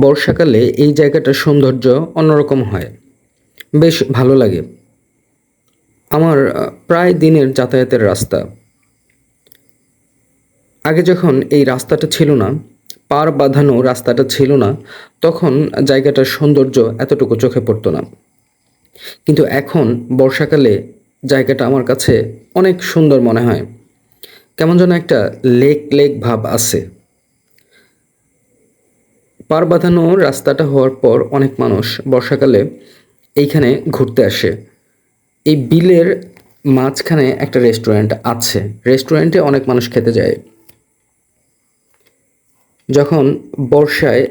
বর্ষাকালে এই জায়গাটার সৌন্দর্য অন্যরকম হয়। বেশ ভালো লাগে। আমার প্রায় দিনের যাতায়াতের রাস্তা। আগে যখন এই রাস্তাটা ছিল না, পার বাঁধানো রাস্তাটা ছিল না, তখন জায়গাটার সৌন্দর্য এতটুকু চোখে পড়তো না। কিন্তু এখন বর্ষাকালে জায়গাটা আমার কাছে অনেক সুন্দর মনে হয়। কেমন যেন একটা লেক লেক ভাব আছে। পার বাঁধানো রাস্তাটা হওয়ার পর অনেক মানুষ বর্ষাকালে এইখানে ঘুরতে আসে। এই বিলের মাঝখানে একটা রেস্টুরেন্ট আছে। রেস্টুরেন্টে অনেক মানুষ খেতে যায়। যখন বর্ষায়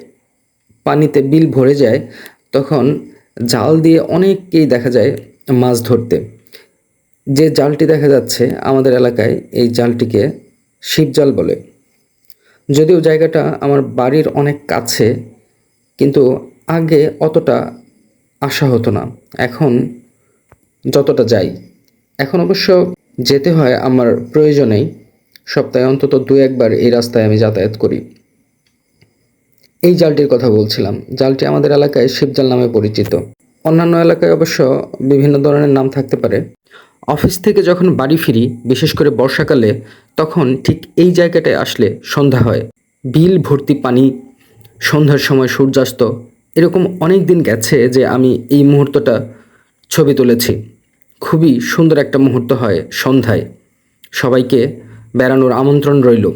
পানিতে বিল ভরে যায়, তখন জাল দিয়ে অনেককেই দেখা যায় মাছ ধরতে। যে জালটি দেখা যাচ্ছে আমাদের এলাকায়, এই জালটিকে শিবজাল বলে। যদিও জায়গাটা আমার বাড়ির অনেক কাছে, কিন্তু আগে অতটা আসা হতো না। এখন যতটা যাই, এখন অবশ্য যেতে হয় আমার প্রয়োজনেই। সপ্তাহে অন্তত দু একবার এই রাস্তায় আমি যাতায়াত করি। এই জালটির কথা বলছিলাম। জালটি আমাদের এলাকায় শিবজাল নামে পরিচিত। অন্যান্য এলাকায় অবশ্য বিভিন্ন ধরনের নাম থাকতে পারে। অফিস থেকে যখন বাড়ি ফিরি, বিশেষ করে বর্ষাকালে, তখন ঠিক এই জায়গাটায় আসলে সন্ধ্যা হয়। বিল, ভর্তি পানি, সন্ধ্যার সময় সূর্যাস্ত, এরকম অনেক দিন গেছে যে আমি এই মুহূর্তটা ছবি তুলেছি। খুবই সুন্দর একটা মুহূর্ত হয় সন্ধ্যায়। সবাইকে বেড়ানোর আমন্ত্রণ রইল।